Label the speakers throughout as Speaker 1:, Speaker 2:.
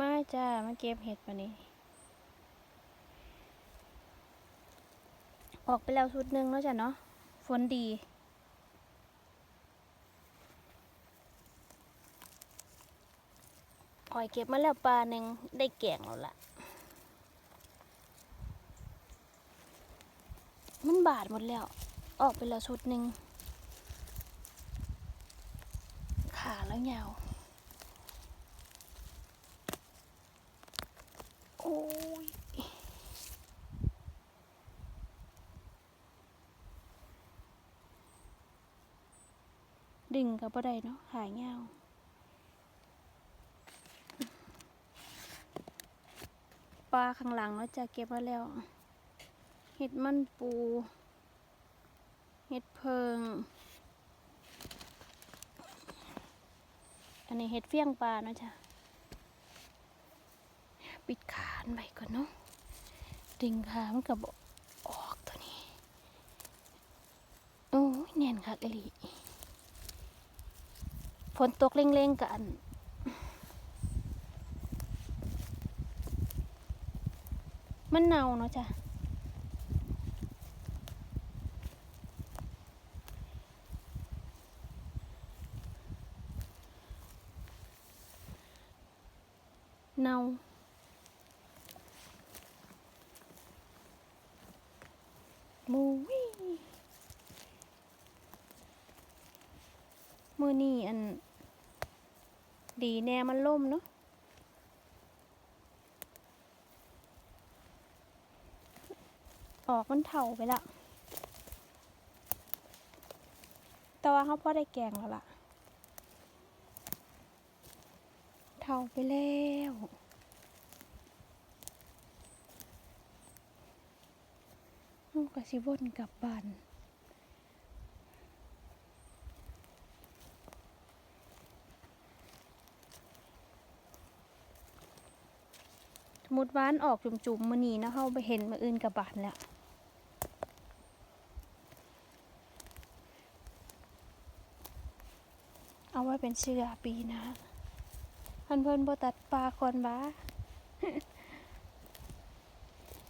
Speaker 1: มาจ้า มาเก็บเห็ดปะนี้ ออกไปแล้วชุดหนึ่งแล้วจ้ะเนาะ ฝนดีหอยเก็บมาแล้วปลาหนึ่งได้แกงแล้วล่ะ มันบาดหมดแล้ว ออกไปแล้วชุดหนึ่งขาแล้วยาว โอ้ย ดึงกับบ่ได้เนาะขายาวปลาข้างหลังเนาะจะเก็บมาแล้วเห็ดมันปูเห็ดเพิง อันนี้เห็ดเฟี้ยงปลาเนาะจ้ะปิดขานไปก่อนเนาะดึงขามันกับบออกตัวนี้ โอ้ยแน่นคักอีหลี ฝนตกเร่งๆกันมันเน่าเนาะจ้ะเน่ามูวี่มือนี่อัน ดีแน่มันล่มเนาะออกมันเถ่าไปละแต่ว่าเขาพอได้แกงแล้วล่ะ เถ่าไปแล้วเอากระสิวนกลับบ้าน มมุดวานออกจุ่มๆมือนีนะเขาไปเห็นมืออื่นกับบานแล้วเอาไว้เป็นเชื่อปีนะพันเพิ่นบ่ตัดปลาคนบ้า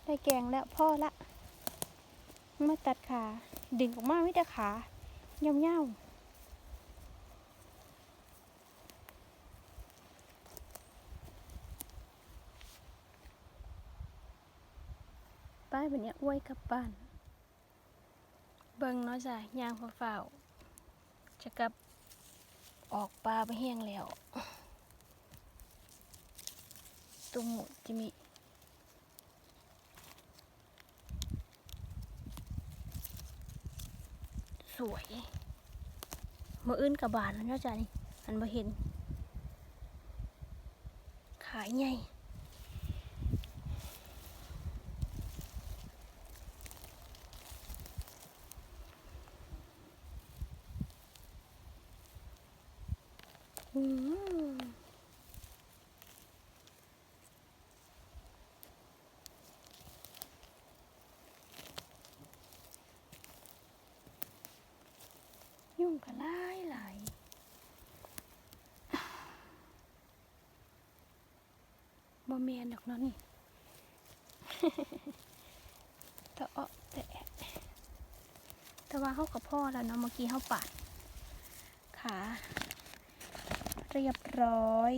Speaker 1: ได้แกงแล้วพ่อละมาตัดขา ดึงออกมาไม่ได้ขาเย่าๆ ป้ายแบบนี้อ้วยกลับบ้าน เบิ่งเนาะจ้ะยางเฝ้าจะกลับออกปลาไปแห้งแล้ว ตุ้มจะมีสวยมืออื่นกับบานแล้วเนาะจ้ะนี่อันมาเห็น ขายไงอื ยุ่งกันหลายหลายบ่แมนดอกเนาะนี่ต่เอาแต่แอะแต่ว่าเขากับพ่อแล้วเนาะเมื่อกี้เขาปัดขา เรียบร้อย